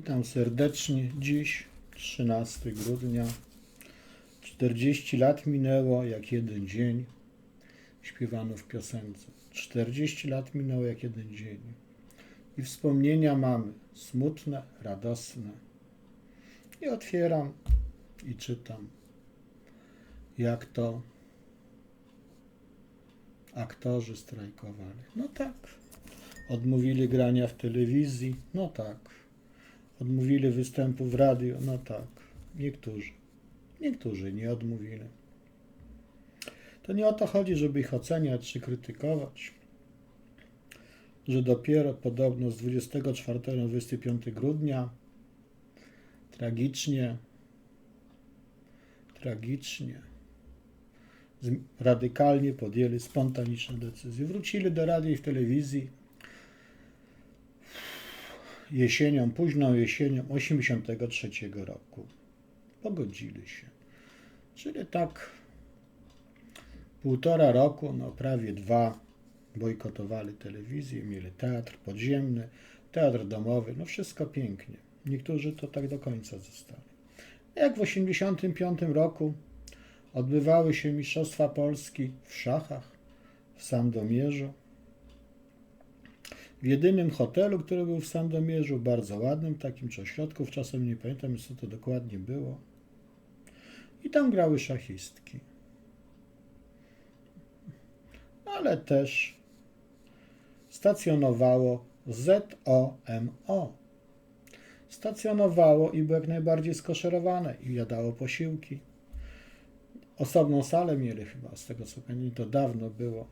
Witam serdecznie. Dziś 13 grudnia. 40 lat minęło jak jeden dzień. Śpiewano w piosence. 40 lat minęło jak jeden dzień. I wspomnienia mamy smutne, radosne. I otwieram i czytam, jak to aktorzy strajkowali. No tak. Odmówili grania w telewizji. No tak. Odmówili występu w radio. No tak. Niektórzy. Niektórzy nie odmówili. To nie o to chodzi, żeby ich oceniać czy krytykować. Że dopiero podobno z 24 na 25 grudnia tragicznie, tragicznie, radykalnie podjęli spontaniczne decyzje. Wrócili do radia i w telewizji jesienią, późną jesienią 83 roku. Pogodzili się. Czyli tak półtora roku, no prawie dwa, bojkotowali telewizję, mieli teatr podziemny, teatr domowy, no wszystko pięknie. Niektórzy to tak do końca zostali. Jak w 85 roku odbywały się Mistrzostwa Polski w szachach w Sandomierzu. W jedynym hotelu, który był w Sandomierzu, bardzo ładnym, takim czy ośrodków, czasem nie pamiętam co to dokładnie było. I tam grały szachistki. Ale też stacjonowało ZOMO. Stacjonowało i było jak najbardziej skoszerowane i jadało posiłki. Osobną salę mieli chyba, z tego co pamiętam, to dawno było.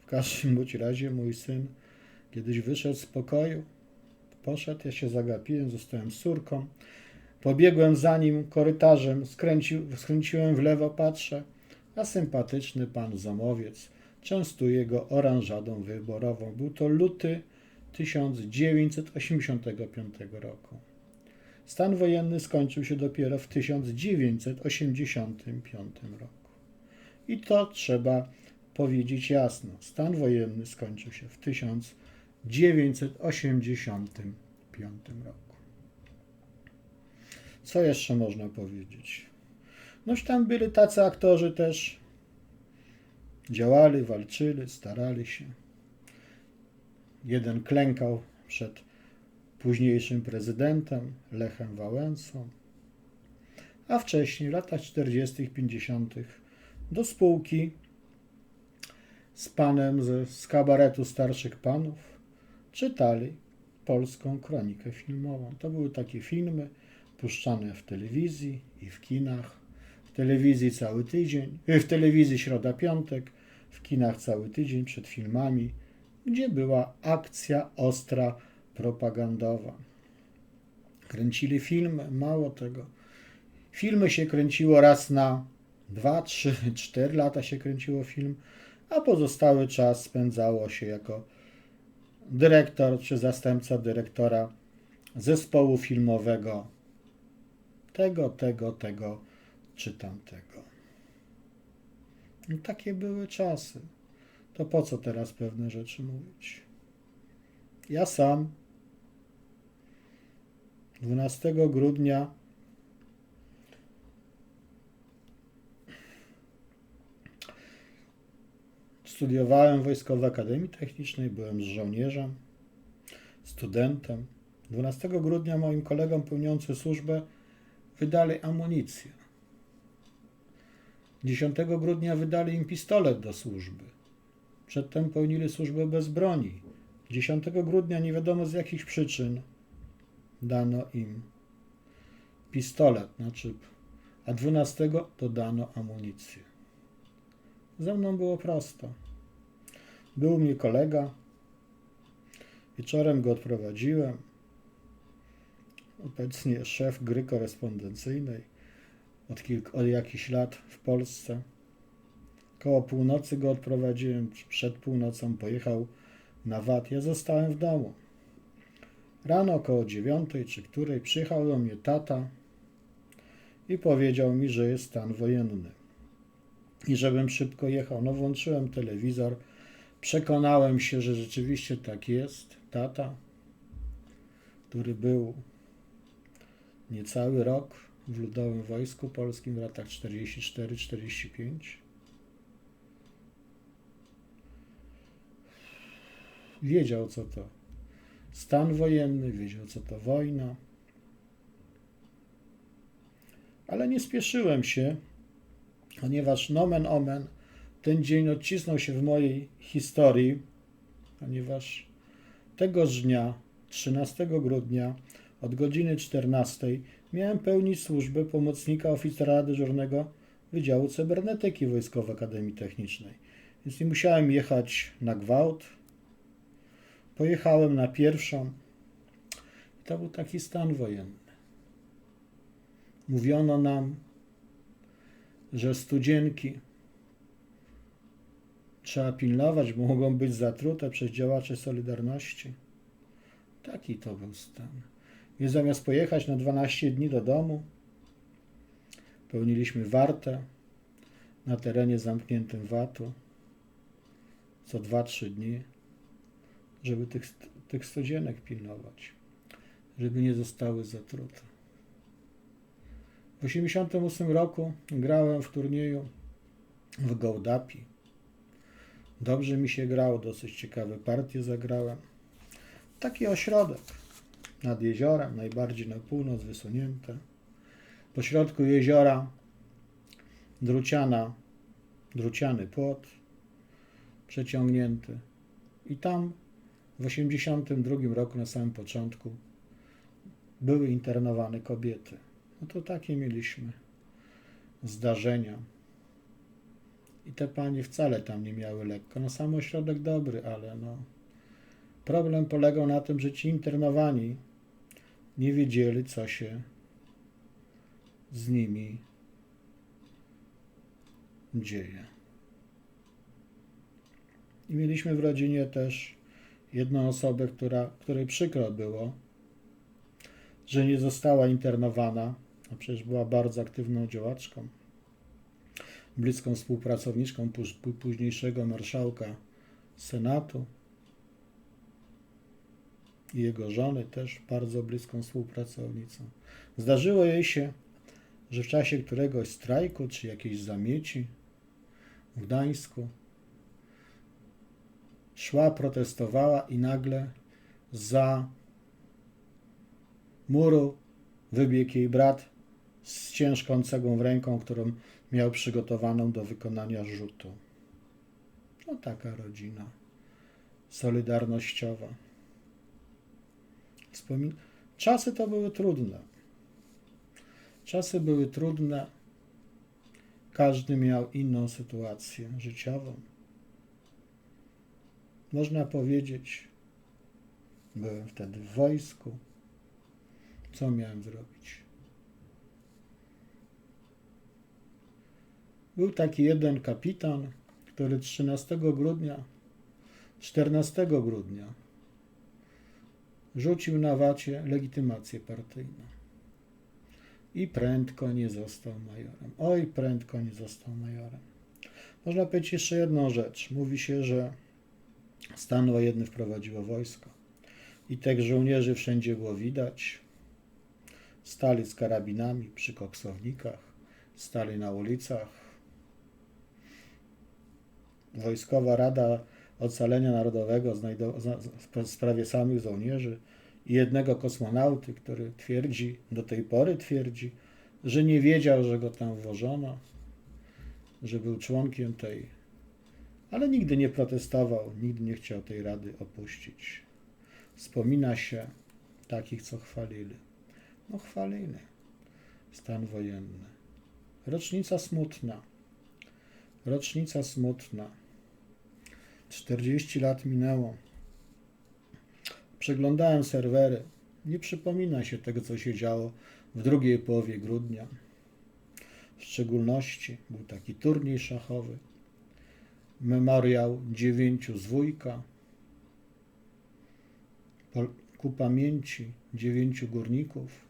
W każdym bądź razie mój syn kiedyś wyszedł z pokoju, poszedł, ja się zagapiłem, zostałem z córką. Pobiegłem za nim korytarzem, skręcił, skręciłem w lewo, patrzę, a sympatyczny pan Zamowiec częstuje go oranżadą wyborową. Był to luty 1985 roku. Stan wojenny skończył się dopiero w 1985 roku. I to trzeba powiedzieć jasno. Stan wojenny skończył się w 1985 roku. Co jeszcze można powiedzieć? Noż tam byli tacy aktorzy też, działali, walczyli, starali się. Jeden klękał przed późniejszym prezydentem Lechem Wałęsą, a wcześniej, w latach 40., 50., do spółki z panem z, z kabaretu starszych panów czytali polską kronikę filmową. To były takie filmy puszczane w telewizji i w kinach. W telewizji cały tydzień, w telewizji środa, piątek, w kinach cały tydzień przed filmami, gdzie była akcja ostra propagandowa. Kręcili filmy, mało tego. Filmy się kręciło raz na dwa, trzy, cztery lata się kręciło film, a pozostały czas spędzało się jako dyrektor czy zastępca dyrektora zespołu filmowego tego, tego, tego czy tamtego. No, takie były czasy. To po co teraz pewne rzeczy mówić? Ja sam 12 grudnia studiowałem w Akademii Technicznej, byłem żołnierzem, studentem. 12 grudnia moim kolegom pełniącym służbę wydali amunicję. 10 grudnia wydali im pistolet do służby. Przedtem pełnili służbę bez broni. 10 grudnia nie wiadomo z jakich przyczyn dano im pistolet, znaczy, a 12 to dano amunicję. Ze mną było prosto. Był u mnie kolega. Wieczorem go odprowadziłem. Obecnie szef gry korespondencyjnej od, kilk, od jakichś lat w Polsce. Koło północy go odprowadziłem, przed północą pojechał na VAT. Ja zostałem w domu. Rano około dziewiątej czy której przyjechał do mnie tata i powiedział mi, że jest stan wojenny i żebym szybko jechał. No włączyłem telewizor, przekonałem się, że rzeczywiście tak jest. Tata, który był Niecały rok w Ludowym Wojsku Polskim w latach 44-45. Wiedział, co to stan wojenny, wiedział, co to wojna. Ale nie spieszyłem się, ponieważ nomen omen ten dzień odcisnął się w mojej historii, ponieważ tegoż dnia, 13 grudnia, od godziny 14 miałem pełnić służbę pomocnika oficera dyżurnego Wydziału Cybernetyki Wojskowej Akademii Technicznej. Więc nie musiałem jechać na gwałt. Pojechałem na pierwszą. I to był taki stan wojenny. Mówiono nam, że studzienki trzeba pilnować, bo mogą być zatrute przez działaczy Solidarności. Taki to był stan. Więc zamiast pojechać na 12 dni do domu, pełniliśmy wartę na terenie zamkniętym VAT-u co 2-3 dni, żeby tych, tych studzienek pilnować, żeby nie zostały zatrute. W 1988 roku grałem w turnieju w Gołdapi. Dobrze mi się grało, dosyć ciekawe partie zagrałem. Taki ośrodek nad jeziorem, najbardziej na północ wysunięte. Po środku jeziora druciana, druciany płot przeciągnięty. I tam w 1982 roku, na samym początku, były internowane kobiety. No to takie mieliśmy zdarzenia. I te panie wcale tam nie miały lekko. No sam ośrodek dobry, ale no. Problem polegał na tym, że ci internowani nie wiedzieli, co się z nimi dzieje. I mieliśmy w rodzinie też jedną osobę, która, której przykro było, że nie została internowana, a przecież była bardzo aktywną działaczką, bliską współpracowniczką późniejszego marszałka Senatu i jego żony też bardzo bliską współpracownicą. Zdarzyło jej się, że w czasie któregoś strajku czy jakiejś zamieci w Gdańsku szła, protestowała i nagle za muru wybiegł jej brat z ciężką cegą w ręką, którą miał przygotowaną do wykonania rzutu. No taka rodzina solidarnościowa. Wspomin Czasy to były trudne. Czasy były trudne. Każdy miał inną sytuację życiową. Można powiedzieć, byłem wtedy w wojsku. Co miałem zrobić? Był taki jeden kapitan, który 13 grudnia, 14 grudnia rzucił na wacie legitymację partyjną. I prędko nie został majorem. Oj, prędko nie został majorem. Można powiedzieć jeszcze jedną rzecz. Mówi się, że stan wojenny wprowadziło wojsko. I tych żołnierzy wszędzie było widać. Stali z karabinami przy koksownikach, stali na ulicach. Wojskowa Rada Ocalenia Narodowego w sprawie samych żołnierzy i jednego kosmonauty, który twierdzi, do tej pory twierdzi, że nie wiedział, że go tam włożono, że był członkiem tej, ale nigdy nie protestował, nigdy nie chciał tej rady opuścić. Wspomina się takich, co chwalili. No chwalili. Stan wojenny. Rocznica smutna. Rocznica smutna. 40 lat minęło. Przeglądałem serwery. Nie przypomina się tego, co się działo w drugiej połowie grudnia. W szczególności był taki turniej szachowy, memoriał dziewięciu z wujka, ku pamięci dziewięciu górników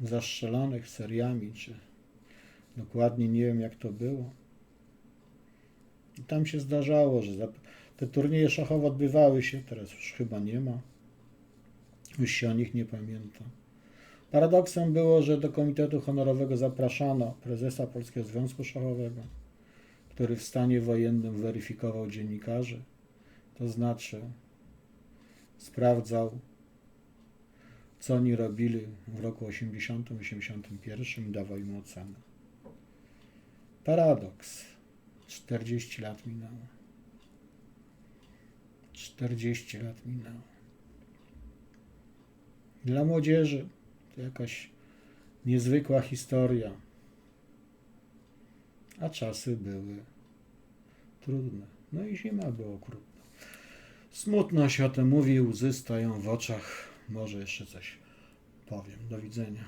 zastrzelanych seriami, czy dokładnie nie wiem jak to było. I tam się zdarzało, że te turnieje szachowe odbywały się, teraz już chyba nie ma. Już się o nich nie pamięta. Paradoksem było, że do Komitetu Honorowego zapraszano prezesa Polskiego Związku Szachowego, który w stanie wojennym weryfikował dziennikarzy, to znaczy sprawdzał, co oni robili w roku 80-81 i dawał im ocenę. Paradoks. 40 lat minęło. 40 lat minęło. Dla młodzieży to jakaś niezwykła historia. A czasy były trudne. No i zima była okrutna. Smutno się o tym mówi, łzy stoją w oczach. Może jeszcze coś powiem. Do widzenia.